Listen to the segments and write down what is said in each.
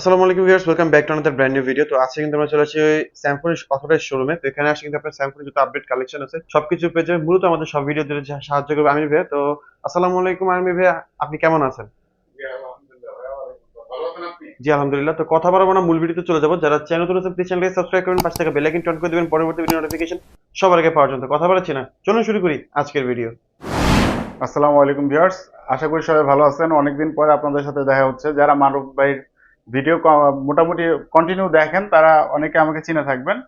আসসালামু আলাইকুম viewers welcome back to another brand new video তো আজকে কিন্তু আমরা চলে আসছি স্যামসং অথরাইজ শোরুমে তো এখানে আসে কিন্তু আপনার স্যামসং যত আপডেট কালেকশন আছে সবকিছু পেয়ে যাবেন। মূলত আমাদের সব ভিডিও দিতে সাহায্য করবে আমির ভাইয়া। তো আসসালামু আলাইকুম আমির ভাইয়া আপনি কেমন আছেন? জি আলহামদুলিল্লাহ তো কথা বলব না মূল ভিডিওতে চলে যাব। যারা চ্যানেল তুলেছে প্লিজ চ্যানেলকে সাবস্ক্রাইব করবেন পাশে থেকে বেল আইকন টন করে দিবেন পরবর্তী ভিডিও নোটিফিকেশন সবার আগে পাওয়ার জন্য। কথা বলাচ্ছি না চলুন শুরু করি আজকের ভিডিও আসসালামু আলাইকুম ভিউয়ার্স আশা করি সবাই ভালো আছেন। অনেকদিন পরে আপনাদের সাথে দেখা হচ্ছে। যারা মারুফ ভাইয়ের ভিডিও মোটামুটি কন্টিনিউ দেখেন, তারা অনেকে আমাকে চিনে থাকবেন।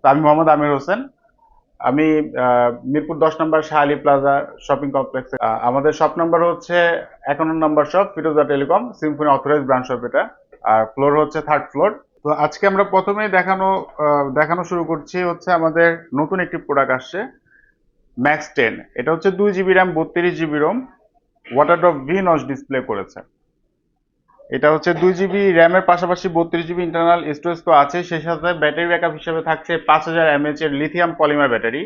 তো আমি মোহাম্মদ আমির হোসেন। আমি মিরপুর দশ number Shah Ali plaza shopping কমপ্লেক্সে আমাদের শপ নাম্বার হচ্ছে একান্ন number shop Firoza telecom Symphony authorize branch shop এটা। আর ফ্লোর হচ্ছে থার্ড ফ্লোর তো আজকে আমরা প্রথমেই দেখানো দেখানো শুরু করছি হচ্ছে আমাদের নতুন একটি প্রোডাক্ট আসছে ম্যাক্স টেন এটা হচ্ছে দুই জিবি র্যাম বত্রিশ GB ROM waterdrop V notch display করেছে। এটা হচ্ছে দুই জিবি র্যামের পাশাপাশি বত্রিশ জিবি ইন্টারনাল স্টোরেজ তো আছে, সেই সাথে ব্যাটারি ব্যাকআপ হিসেবে থাকছে পাঁচ হাজার এমএচ এর লিথিয়াম পলিমার ব্যাটারি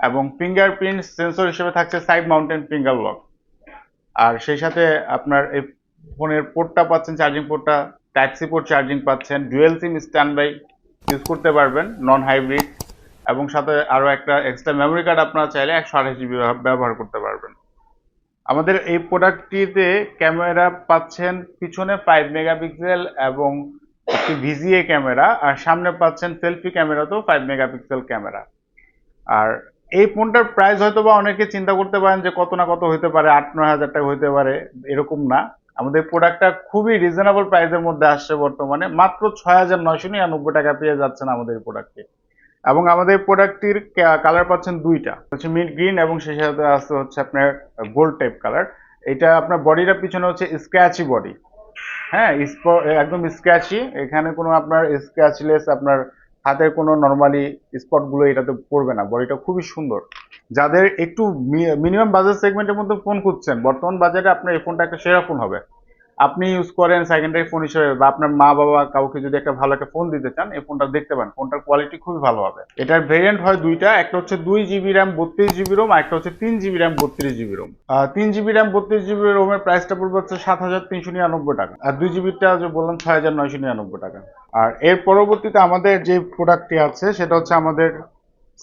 এবং ফিঙ্গারপ্রিন্ট সেন্সর হিসেবে থাকছে সাইড মাউন্টেন ফিঙ্গার লক আর সেই সাথে আপনার এই ফোনের পোর্টটা পাচ্ছেন চার্জিং পোর্টটা টাইপ সি পোর্ট চার্জিং পাচ্ছেন dual SIM standby use করতে পারবেন নন হাইব্রিড এবং সাথে আরও একটা এক্সট্রা মেমোরি কার্ড আপনারা চাইলে একশো আঠাশ জিবি ব্যবহার করতে পারবেন। আমাদের এই প্রোডাক্টটিতে ক্যামেরা পাচ্ছেন পিছনে ফাইভ মেগাপিক্সেল এবং একটি ভিজিএ ক্যামেরা, আর সামনে পাচ্ছেন সেলফি ক্যামেরাতেও ফাইভ মেগাপিক্সেল ক্যামেরা। আর এই ফোনটার প্রাইস হয়তো বা অনেকে চিন্তা করতে পারেন যে কত না কত হতে পারে, আট নয় হাজার টাকা হতে পারে, এরকম না। আমাদের প্রোডাক্টটা খুবই রিজনেবল প্রাইসের মধ্যে আসছে বর্তমানে। মাত্র ছয় হাজার নয়শো নিরানব্বই টাকা পেয়ে যাচ্ছেন আমাদের এই প্রোডাক্টটি। এবং আমাদের প্রোডাক্টটির কালার পাচ্ছেন দুইটা। হচ্ছে মিড গ্রিন এবং সেই সাথে আছে হচ্ছে আপনার গোল্ড টাইপ কালার এটা আপনার বডিটা পিছনে হচ্ছে স্ক্র্যাচি বডি হ্যাঁ একদম স্ক্র্যাচি এখানে কোনো আপনার স্ক্র্যাচলেস আপনার হাতের কোনো নর্মালি স্পটগুলো এটাতে পড়বে না। বডিটা খুবই সুন্দর। যাদের একটু মিনিমাম বাজার সেগমেন্টের মধ্যে ফোন খুঁজছেন, বর্তমান বাজারে আপনার এই ফোনটা একটা সেরা ফোন হবে। আপনি ইউজ করেন সেকেন্ডারি ফোন হিসেবে বা আপনার মা বাবা কাউকে যদি একটা ভালো একটা ফোন দিতে চান, এই ফোনটা দেখতে পান ফোনটার কোয়ালিটি খুবই ভালো হবে। এটার ভেরিয়েন্ট হয় দুইটা, একটা হচ্ছে দুই জিবি র্যাম বত্রিশ জিবি রোম আর একটা হচ্ছে তিন জিবি র্যাম বত্রিশ জিবি রোম তিন জিবি র্যাম বত্রিশ জিবি রোমের প্রাইসটা পড়বে হচ্ছে সাত হাজার তিনশো নিরানব্বই টাকা। আর দুই জিবিটা যে বললাম, ছয় হাজার নয়শো নিরানব্বই টাকা। আর এর পরবর্তীতে আমাদের যে প্রোডাক্টটি আছে, সেটা হচ্ছে আমাদের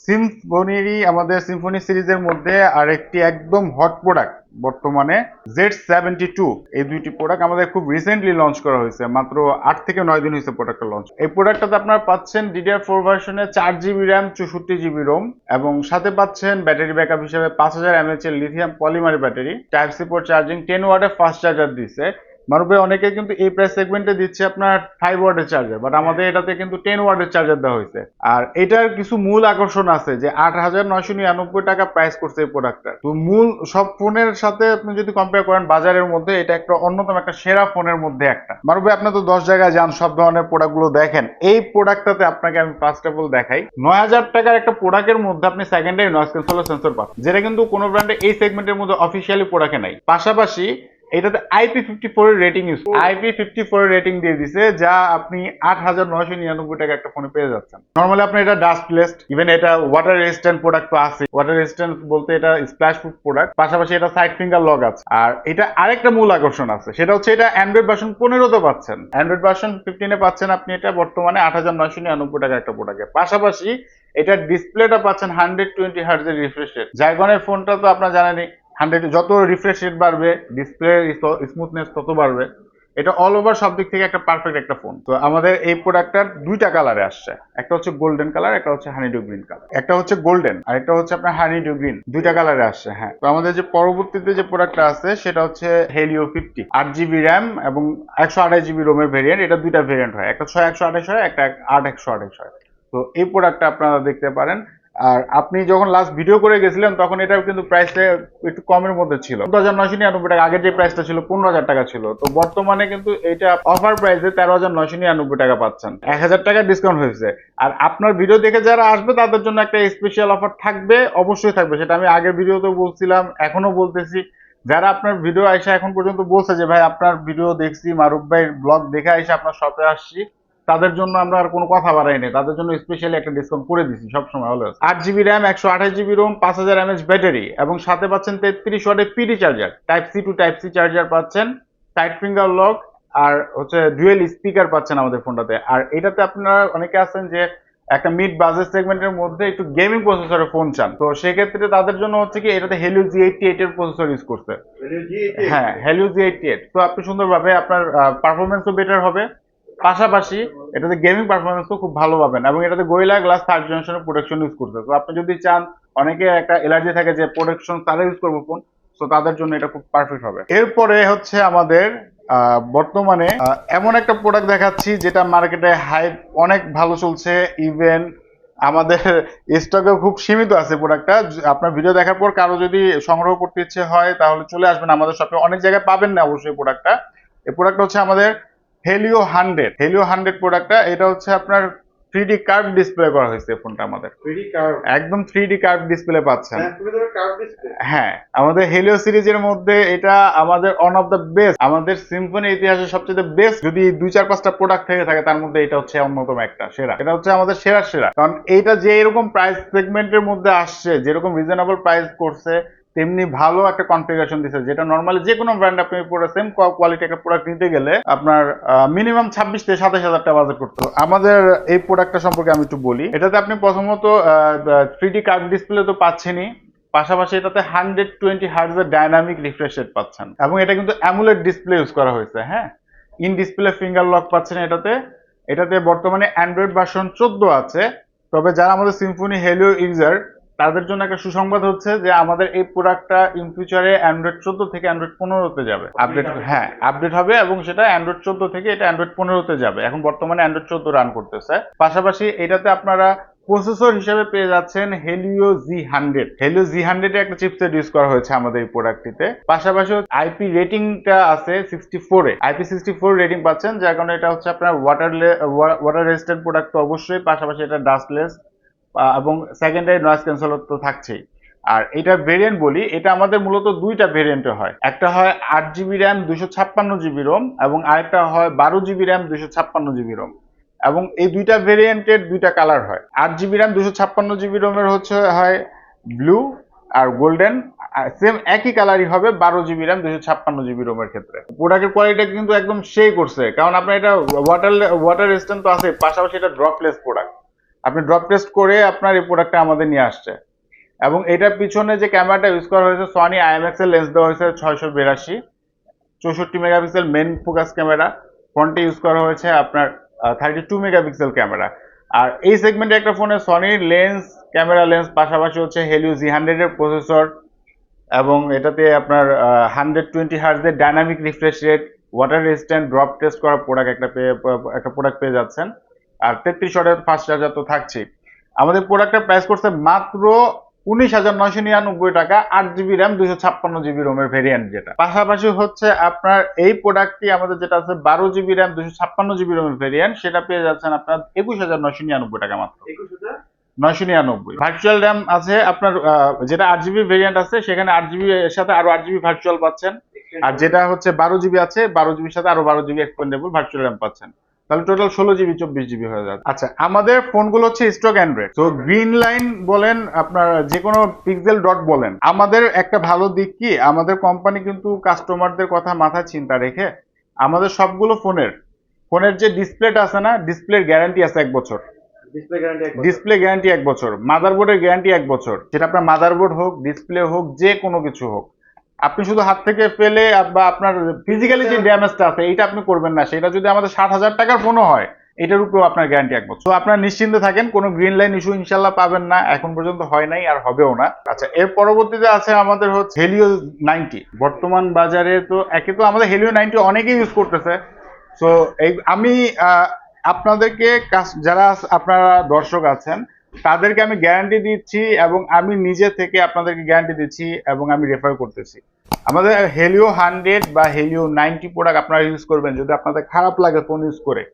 সিম্ফনিরই, আমাদের সিম্ফনি সিরিজের মধ্যে আরেকটি একদম হট প্রোডাক্ট বর্তমানে জেড সেভেন্টি টু এই দুইটি প্রোডাক্ট আমাদের খুব রিসেন্টলি লঞ্চ করা হয়েছে, মাত্র আট থেকে নয় দিন হয়েছে প্রোডাক্টটা লঞ্চ এই প্রোডাক্টটাতে আপনারা পাচ্ছেন ডিডিআর ফোর ভার্সনে চার জিবি র্যাম চৌষট্টি জিবি রোম এবং সাথে পাচ্ছেন ব্যাটারি ব্যাকআপ হিসেবে পাঁচ হাজার এমএচ এর lithium polymer battery type C port charging ten ওয়াটের ফাস্ট চার্জার দিচ্ছে মারুফে অনেকে কিন্তু এই প্রাইস সেগমেন্টে দিচ্ছে আপনার ফাইভ ওয়ার্ডের চার্জার বাট আমাদের এটাতে কিন্তু টেন ওয়ার্ডের চার্জার দেওয়া হয়েছে। আর এটার কিছু মূল আকর্ষণ আছে যে আট হাজার নয়শো নিরানব্বই টাকা প্রাইস করছে এই প্রোডাক্টটা তো মূল সব ফোনের সাথে আপনি যদি কম্পেয়ার করেন বাজারের মধ্যে, এটা একটা অন্যতম একটা সেরা ফোনের মধ্যে একটা। মারুফে আপনি তো দশ জায়গায় যান, সব ধরনের প্রোডাক্টগুলো দেখেন। এই প্রোডাক্টটাতে আপনাকে আমি ফার্স্ট অফ অল দেখাই, নয় হাজার টাকার একটা প্রোডাক্টের মধ্যে আপনি সেকেন্ডারি নয়েজ ক্যান্সেলার সেন্সর পাচ্ছেন যেটা কিন্তু কোনো ব্র্যান্ডে এই সেগমেন্টের মধ্যে অফিসিয়ালি প্রোডাক্টে নাই। পাশাপাশি এটাতে আইপি ফিফটি ফোর এর rating use IP fifty four এর রেটিং দিয়ে দিছে, যা আপনি আট হাজার নয়শো নিরানব্বই টাকা একটা ফোনে পেয়ে যাচ্ছেন। নর্মালি আপনি এটা ডাস্ট লেস্ট ইভেন এটা ওয়াটার রেজিস্ট্যান্ট প্রোডাক্ট তো আছে ওয়াটার রেজিস্ট্যান্ট বলতে এটা স্প্ল্যাশ প্রুফ প্রোডাক্ট পাশাপাশি এটা সাইড ফিঙ্গার লগ আছে। আর এটা আরেকটা মূল আকর্ষণ আছে, সেটা হচ্ছে এটা অ্যান্ড্রয়েড ভার্সন পনেরোতে পাচ্ছেন। অ্যান্ড্রয়েড ভার্সন ফিফটিনে পাচ্ছেন আপনি এটা বর্তমানে আট হাজার নয়শো নিরানব্বই টাকা একটা প্রোডাক্টে পাশাপাশি এটার ডিসপ্লেটা পাচ্ছেন হান্ড্রেড টোয়েন্টি হার্জের রিফ্রেশ রেট জাইগনের ফোনটা তো আপনার জানেনই হান্ড্রেড যত রিফ্রেশ রেট বাড়বে ডিসপ্লে স্মুথনেস তত বাড়বে। এটা অল ওভার সব দিক থেকে একটা পারফেক্ট একটা ফোন তো আমাদের এই প্রোডাক্টটার দুইটা কালারে আসছে। একটা হচ্ছে গোল্ডেন কালার একটা হচ্ছে হানিডু গ্রিন কালার একটা হচ্ছে গোল্ডেন আর একটা হচ্ছে আপনার হানিডু গ্রিন দুইটা কালারে আসছে হ্যাঁ। তো আমাদের যে পরবর্তীতে যে প্রোডাক্টটা আছে, সেটা হচ্ছে হেলিও ফিফটি আট জিবি র্যাম এবং একশো আঠাশ জিবি রোমের ভেরিয়েন্ট এটা দুইটা ভেরিয়েন্ট হয়। একটা ছয় একশো আঠাশ হয়, একটা আট একশো আঠাশ হয়। তো এই প্রোডাক্টটা আপনারা দেখতে পারেন। আর আপনি যখন লাস্ট ভিডিও করে গেছিলেন, তখন এটা কিন্তু প্রাইসটা একটু কমের মধ্যে ছিল। দু হাজার নয়শো নিরানব্বই টাকা। আগের যে প্রাইসটা ছিল, পনেরো হাজার টাকা ছিল। তো বর্তমানে কিন্তু এটা অফার প্রাইসে তেরো হাজার নয়শো নিরানব্বই টাকা পাচ্ছেন। এক হাজার টাকা ডিসকাউন্ট হয়েছে। আর আপনার ভিডিও দেখে যারা আসবে, তাদের জন্য একটা স্পেশাল অফার থাকবে, অবশ্যই থাকবে। সেটা আমি আগের ভিডিওতেও বলছিলাম এখনও বলতেছি। যারা আপনার ভিডিও আইসা এখন পর্যন্ত বলছে যে, ভাই, আপনার ভিডিও দেখছি, মারুফ ভাইয়ের ব্লগ দেখে আইসা আপনার শপে আসছি তাদের জন্য আমরা আর কোনো কথা বাড়াই নাই। তাদের জন্য স্পেশালি একটা ডিসকাউন্ট করে দিছি সবসময় অলওয়েজ আট জিবি র্যাম একশো আঠাশ জিবি রোম পাঁচ হাজার এমএচ ব্যাটারি এবং সাথে পাচ্ছেন তেত্রিশ ওয়াটের PD charger type C to type C charger পাচ্ছেন সাইড ফিঙ্গার লক আর হচ্ছে ডুয়েল স্পিকার পাচ্ছেন আমাদের ফোনটাতে। আর এটাতে আপনারা অনেকে আছেন যে একটা মিড বাজেট সেগমেন্টের মধ্যে একটু গেমিং প্রসেসরের ফোন চান। তো সেক্ষেত্রে তাদের জন্য হচ্ছে কি এটাতে হেলিও জি এইটটি এইট এর প্রসেসর ইউজ করছে। হ্যাঁ হেলিও জি এইটটি এইট তো আপনি সুন্দরভাবে আপনার পারফরমেন্সও বেটার হবে। পাশাপাশি এটাতে গেমিং পারফরমেন্সও খুব ভালো পাবেন এবং এটাতে গোয়েলা গ্লাস থার্ড জেনারেশনের প্রোটেকশন ইউজ করতে তো আপনি যদি চান, অনেকে একটা এলার্জি থাকে যে প্রোটেকশন তারা ইউজ করব ফোন তো তাদের জন্য এটা খুব পারফেক্ট হবে। এরপরে হচ্ছে আমাদের বর্তমানে এমন একটা প্রোডাক্ট দেখাচ্ছি যেটা মার্কেটে হাইপ অনেক ভালো চলছে ইভেন আমাদের স্টকে খুব সীমিত আছে প্রোডাক্টটা আপনার ভিডিও দেখার পর কারও যদি সংগ্রহ করতে ইচ্ছে হয়, তাহলে চলে আসবেন। আমাদের শপে অনেক জায়গায় পাবেন না অবশ্যই প্রোডাক্টটা এই প্রোডাক্টটা হচ্ছে আমাদের হেলিও হান্ড্রেড হেলিও হান্ড্রেড প্রোডাক্টটা এটা হচ্ছে আপনার থ্রি ডি কার্ভ ডিসপ্লে করা হয়েছে ফোনটা আমাদের। একদম থ্রি ডি কার্ভ ডিসপ্লে পাচ্ছেন। হ্যাঁ আমাদের হেলিও সিরিজের মধ্যে এটা আমাদের অন অফ দ্য বেস্ট আমাদের সিম্ফনি ইতিহাসের সবচেয়ে বেস্ট যদি দুই চার পাঁচটা প্রোডাক্ট থেকে থাকে তার মধ্যে এটা হচ্ছে অন্যতম একটা সেরা। এটা হচ্ছে আমাদের সেরা সেরা। কারণ এইটা যে এরকম প্রাইস সেগমেন্টের মধ্যে আসছে যেরকম রিজনেবল প্রাইস করছে তেমনি ভালো একটা কনফিগারেশন দিচ্ছে যেটা নর্মালি যে কোনো ব্র্যান্ড আপনি পুরো সেম কোয়ালিটি একটা প্রোডাক্ট নিতে গেলে আপনার মিনিমাম ছাব্বিশ থেকে সাতাশ হাজার টাকা বাজেট করতে হবে। আমাদের এই প্রোডাক্টটা সম্পর্কে আমি একটু বলি, এটাতে আপনি প্রথমত থ্রি ডি কার্ড ডিসপ্লে তো পাচ্ছেনই, পাশাপাশি এটাতে হান্ড্রেড টোয়েন্টি হার্জের ডাইনামিক রিফ্রেশ রেট পাচ্ছেন। এবং এটা কিন্তু অ্যামুলেট ডিসপ্লে ইউজ করা হয়েছে হ্যাঁ? ইন ডিসপ্লে ফিঙ্গার লক পাচ্ছেন এটাতে এটাতে বর্তমানে অ্যান্ড্রয়েড ভার্সন চোদ্দ আছে। তবে যারা আমাদের সিম্ফনি হেলিও ইউজার তাদের জন্য একটা সুসংবাদ হচ্ছে যে আমাদের এই প্রোডাক্টটা ইন ফিউচারে অ্যান্ড্রয়েড চোদ্দ থেকে অ্যান্ড্রয়েড পনেরোতে যাবে। আপডেট হ্যাঁ আপডেট হবে এবং সেটা অ্যান্ড্রয়েড চোদ্দ থেকে এটা অ্যান্ড্রয়েড পনেরোতে যাবে। এখন বর্তমানে অ্যান্ড্রয়েড চোদ্দ রান করতেছে। পাশাপাশি এটাতে আপনারা প্রসেসর হিসেবে পেয়ে যাচ্ছেন Helio G hundred Helio G hundred একটা চিপসেট ইউজ করা হয়েছে আমাদের এই প্রোডাক্টটিতে পাশাপাশি আইপি রেটিংটা আছে সিক্সটি ফোরে আইপি সিক্সটি ফোর রেটিং পাচ্ছেন যার কারণে এটা হচ্ছে আপনার ওয়াটার ওয়াটার রেজিস্ট্যান্ট প্রোডাক্ট তো অবশ্যই পাশাপাশি এটা ডাস্টলেস এবং সেকেন্ডারি নয়েজ ক্যান্সেলর তো থাকছেই। আর এটা ভেরিয়েন্ট বলি, এটা আমাদের মূলত দুইটা ভেরিয়েন্টে হয়। একটা হয় আট জিবি র্যাম দুশো ছাপ্পান্ন জিবি রোম এবং আরেকটা হয় বারো জিবি র্যাম দুশো ছাপ্পান্ন জিবি রোম এবং এই দুইটা ভেরিয়েন্টের দুইটা কালার হয়। আট জিবি র্যাম দুশো ছাপ্পান্ন জিবি রোমের হচ্ছে, হয় ব্লু আর গোল্ডেন সেম একই কালারই হবে বারো জিবি র্যাম দুশো ছাপ্পান্ন জিবি রোমের ক্ষেত্রে। প্রোডাক্টের কোয়ালিটি কিন্তু একদম সেই করছে। কারণ আপনার এটা ওয়াটার ওয়াটার রেজিস্ট্যান্ট তো আছে পাশাপাশি এটা ড্রপলেস প্রোডাক্ট আপনি ড্রপ টেস্ট করে আপনার এই প্রোডাক্টটা আমাদের নিয়ে আসছে। এবং এটার পিছনে যে ক্যামেরাটা ইউজ করা হয়েছে সনি আইএমএক্স এর লেন্স দেওয়া হয়েছে ছয়শো বিরাশি। চৌষট্টি মেগাপিক্সেল মেন ফোকাস ক্যামেরা ফ্রন্টে ইউজ করা হয়েছে আপনার থার্টি টু মেগাপিক্সেল ক্যামেরা আর এই সেগমেন্টে একটা ফোনে সনির লেন্স ক্যামেরা লেন্স পাশাপাশি হচ্ছে হেলিও জি হান্ড্রেড এর প্রসেসর এবং এটাতে আপনার hundred twenty হার্জের dynamic refresh rate water resistant drop test করা প্রোডাক্ট একটা পেয়ে, একটা প্রোডাক্ট পেয়ে যাচ্ছেন। আর তেত্রিশ ওয়াটের ফাস্ট চার্জার তো থাকছে আমাদের প্রোডাক্টের প্রাইস করছে মাত্র উনিশ হাজার নয়শো নিরানব্বই টাকা আট জিবি র্যাম দুশো ছাপ্পান্ন জিবি রোমের ভেরিয়েন্ট যেটা। পাশাপাশি হচ্ছে আপনার এই প্রোডাক্টটি আমাদের যেটা আছে বারো জিবি র্যাম দুশো ছাপ্পান্ন জিবি রোমের ভেরিয়েন্ট সেটা পেয়ে যাচ্ছেন আপনার একুশ হাজার নয়শো নিরানব্বই টাকা মাত্র। নয়শো নিরানব্বই। ভার্চুয়াল র্যাম আছে আপনার যেটা আট জিবি ভেরিয়েন্ট আছে সেখানে আট জিবি এর সাথে আরও আট জিবি ভার্চুয়াল পাচ্ছেন। আর যেটা হচ্ছে বারো জিবি আছে বারো জিবির সাথে আরও বারো জিবি এক্সপেন্ডেবল ভার্চুয়াল র্যাম পাচ্ছেন। তাহলে টোটাল ষোলো জিবি চব্বিশ জিবি হয়ে যাচ্ছে আচ্ছা আমাদের ফোনগুলো হচ্ছে স্টক অ্যান্ড্রয়েড তো গ্রিন লাইন বলেন আপনার যে কোনো পিক্সেল ডট বলেন। আমাদের একটা ভালো দিক কি আমাদের কোম্পানি কিন্তু কাস্টমারদের কথা মাথায় চিন্তা রেখে আমাদের সবগুলো ফোনের ফোনের যে ডিসপ্লেটা আছে না ডিসপ্লের গ্যারান্টি আছে এক বছর। ডিসপ্লে গ্যারান্টি এক বছর। মাদারবোর্ডের গ্যারান্টি এক বছর সেটা আপনার মাদারবোর্ড হোক ডিসপ্লে হোক যে কোনো কিছু হোক। আপনি শুধু হাত থেকে ফেলে বা আপনার ফিজিক্যালি যে ড্যামেজটা আছে এটা আপনি করবেন না। সেটা যদি আমাদের ষাট হাজার টাকার ফোনও হয় এটার উপরেও আপনার গ্যারান্টি এক বছর। তো আপনারা নিশ্চিন্তে থাকেন কোনো গ্রিন লাইন ইস্যু ইনশাল্লাহ পাবেন না। এখন পর্যন্ত হয় নাই আর হবেও না। আচ্ছা এর পরবর্তীতে আছে আমাদের হচ্ছে হেলিও নাইনটি বর্তমান বাজারে তো একে তো আমাদের হেলিও নাইনটি অনেকেই ইউজ করতেছে। তো এই আমি আপনাদেরকে যারা আপনারা দর্শক আছেন তাদেরকে আমি গ্যারান্টি দিচ্ছি এবং আমি নিজে থেকে আপনাদেরকে গ্যারান্টি দিচ্ছি এবং আমি রেফার করতেছি। আমাদের হেলিও হান্ড্রেড বা হেলিও নাইনটি প্রোডাক্ট আপনারা ইউজ করবেন। যদি আপনাদের খারাপ লাগে ফোন ইউজ করে,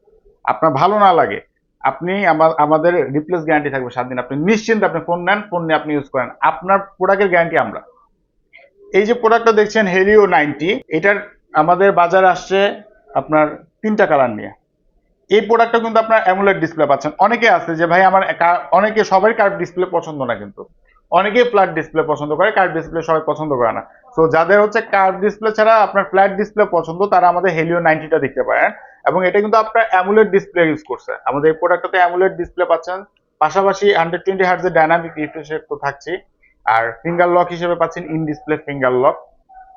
আপনার ভালো না লাগে, আপনি আমা- আমাদের রিপ্লেস গ্যারান্টি থাকবে সাত দিন। আপনি নিশ্চিন্তে আপনি ফোন নেন ফোন নিয়ে আপনি ইউজ করেন। আপনার প্রোডাক্টের গ্যারান্টি আমরা। এই যে প্রোডাক্টটা দেখছেন হেলিও নাইনটি এটার আমাদের বাজার আসছে আপনার তিনটা কালার নিয়ে। এই প্রোডাক্টটা কিন্তু আপনার অ্যামুলেট ডিসপ্লে পাচ্ছেন। অনেকে আছে যে, ভাই, আমার অনেকে সবাই কার্ভ ডিসপ্লে পছন্দ না কিন্তু। অনেকে ফ্ল্যাট ডিসপ্লে পছন্দ করে কার্ভ ডিসপ্লে সবাই পছন্দ করে না। সো যাদের হচ্ছে কার্ভ ডিসপ্লে ছাড়া আপনার ফ্ল্যাট ডিসপ্লে পছন্দ, তারা আমাদের হেলিও নাইনটিটা দেখতে পারেন। এবং এটা কিন্তু আপনার অ্যামুলেট ডিসপ্লে ইউজ করছে। আমাদের এই প্রোডাক্টটাতে অ্যামুলেট ডিসপ্লে পাচ্ছেন। পাশাপাশি হান্ড্রেড টোয়েন্টি হার্টজের ডাইনামিক রিফ্রেশ রেট তো থাকছে আর ফিঙ্গার লক হিসেবে পাচ্ছেন ইন ডিসপ্লে ফিঙ্গার লক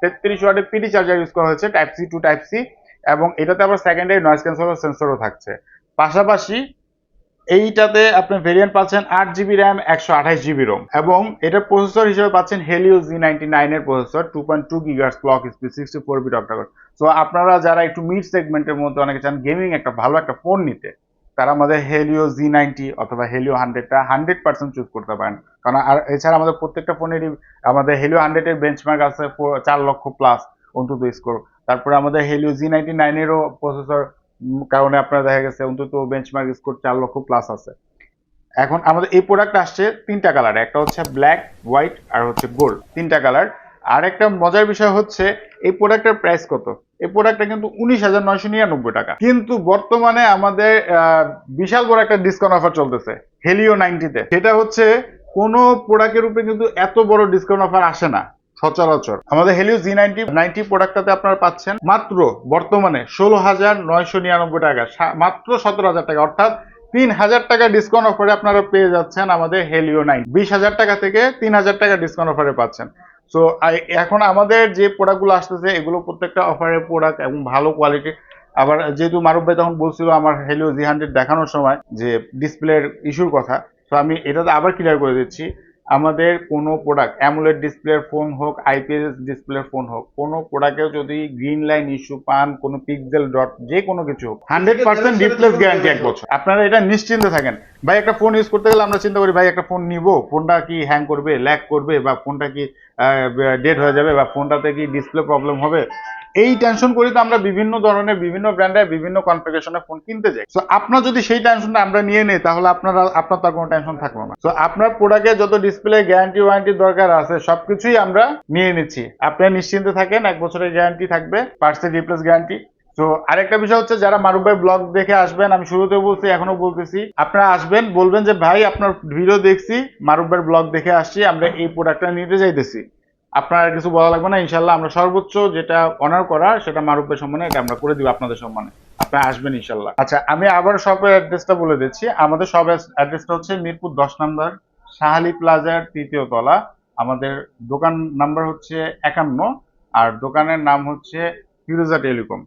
তেত্রিশ ওয়াটের পিডি চার্জার ইউজ করা হয়েছে type C to type C এবং এটাতে আবার সেকেন্ডারি নয়েজ ক্যান্সেলার সেন্সরও থাকছে। পাশাপাশি এইটাতে আপনি ভেরিয়েন্ট পাচ্ছেন আট জিবি র্যাম একশো আঠাশ জিবি রোম এবং এটার প্রসেসর হিসেবে পাচ্ছেন হেলিও জি নাইনটি নাইনের processor two point two gigahertz clock speed sixty four bit octacore so আপনারা যারা একটু মিড সেগমেন্টের মধ্যে অনেকে চান গেমিং একটা ভালো একটা ফোন নিতে, তারা আমাদের হেলিও জি নাইনটি অথবা হেলিও হান্ড্রেডটা হান্ড্রেড পার্সেন্ট চুজ করতে পারেন। কারণ আর এছাড়া আমাদের প্রত্যেকটা ফোনেরই আমাদের হেলিও হান্ড্রেডের বেঞ্চমার্ক আছে চার লক্ষ প্লাস অন্তত স্কোর তারপরে আমাদের হেলিও জি নাইনটি নাইনেরও প্রসেসর কারণে আপনার দেখা গেছে অন্তত বেঞ্চমার্ক স্কোর চার লক্ষ প্লাস আছে। এখন আমাদের এই প্রোডাক্ট আসছে তিনটা কালার একটা হচ্ছে ব্ল্যাক হোয়াইট আর হচ্ছে গোল্ড তিনটা কালার আর একটা মজার বিষয় হচ্ছে এই প্রোডাক্টের প্রাইস কত? এই প্রোডাক্টটা কিন্তু উনিশ হাজার নয়শো নিরানব্বই টাকা। কিন্তু বর্তমানে আমাদের বিশাল বড় একটা ডিসকাউন্ট অফার চলতেছে হেলিও নাইনটিতে সেটা হচ্ছে কোনো প্রোডাক্টের উপরে কিন্তু এত বড় ডিসকাউন্ট অফার আসে না। সচরাচর। আমাদের হেলিও জি নাইনটি নাইনটি প্রোডাক্টটাতে আপনারা পাচ্ছেন মাত্র বর্তমানে ষোলো হাজার নয়শো নিরানব্বই টাকা মাত্র সতেরো হাজার টাকা, অর্থাৎ তিন হাজার টাকা ডিসকাউন্ট অফারে আপনারা পেয়ে যাচ্ছেন আমাদের হেলিও নাইন বিশ হাজার টাকা থেকে তিন হাজার টাকা ডিসকাউন্ট অফারে পাচ্ছেন। সো এখন আমাদের যে প্রোডাক্টগুলো আসতেছে, এগুলো প্রত্যেকটা অফারের প্রোডাক্ট এবং ভালো কোয়ালিটি আবার যেহেতু মারুফ ভাই তখন বলছিল আমার হেলিও জি হান্ড্রেড দেখানোর সময় যে ডিসপ্লের ইস্যুর কথা, তো আমি এটাতে আবার ক্লিয়ার করে দিচ্ছি। আমাদের কোনো প্রোডাক্ট অ্যামুলেট ডিসপ্লের ফোন হোক আইপিএস ডিসপ্লের ফোন হোক, কোনো প্রোডাক্টে যদি গ্রিন লাইন ইস্যু পান, কোনো পিক্সেল ডট যে কোনো কিছু হোক হান্ড্রেড পার্সেন্ট রিপ্লেস গ্যারান্টি এক বছর। আপনারা এটা নিশ্চিন্তে থাকেন। ভাই, একটা ফোন ইউজ করতে গেলে আমরা চিন্তা করি, ভাই, একটা ফোন নিব ফোনটা কি হ্যাং করবে ল্যাক করবে, বা ফোনটা কি ডেড হয়ে যাবে, বা ফোনটাতে কি ডিসপ্লে প্রবলেম হবে? এই টেনশন করি তো আমরা বিভিন্ন ধরনের, বিভিন্ন ব্র্যান্ডের বিভিন্ন কনফিগারেশনের ফোন কিনতে যাই। সো আপনার যদি সেই টেনশনটা আমরা নিয়ে নেই, তাহলে আপনারা, আপনার তার কোনো টেনশন থাকবে না। সো আপনার প্রোডাক্টে যত ডিসপ্লে গ্যারান্টি ওয়ারেন্টি দরকার আছে, সবকিছুই আমরা নিয়ে নিচ্ছি। আপনি নিশ্চিন্তে থাকেন, এক বছরের গ্যারান্টি থাকবে পার্সেল রিপ্লেস গ্যারান্টি তো আরেকটা বিষয় হচ্ছে, যারা মারুফ ভাই ব্লগ দেখে আসবেন, আমি শুরুতে বলছি, এখনও বলতেছি, আপনারা আসবেন, বলবেন যে, ভাই, আপনার ভিডিও দেখছি, মারুফ ভাইয়ের ব্লগ দেখে আসছি, আমরা এই প্রোডাক্টটা নিতে যাইতেছি। আপনার আর কিছু বলা লাগবে না, ইনশাল্লাহ আমরা সর্বোচ্চ যেটা অনার করা, সেটা মারুপের সম্মানে এটা আমরা করে দিব আপনাদের সম্মানে। আপনি আসবেন ইনশাল্লাহ। আচ্ছা আমি আবার শপের অ্যাড্রেসটা বলে দিচ্ছি। আমাদের শপ অ্যাড্রেসটা হচ্ছে মিরপুর দশ নম্বর শাহালি প্লাজার তৃতীয় তলা। আমাদের দোকান নাম্বার হচ্ছে একান্ন, আর দোকানের নাম হচ্ছে ফিরোজা টেলিকম।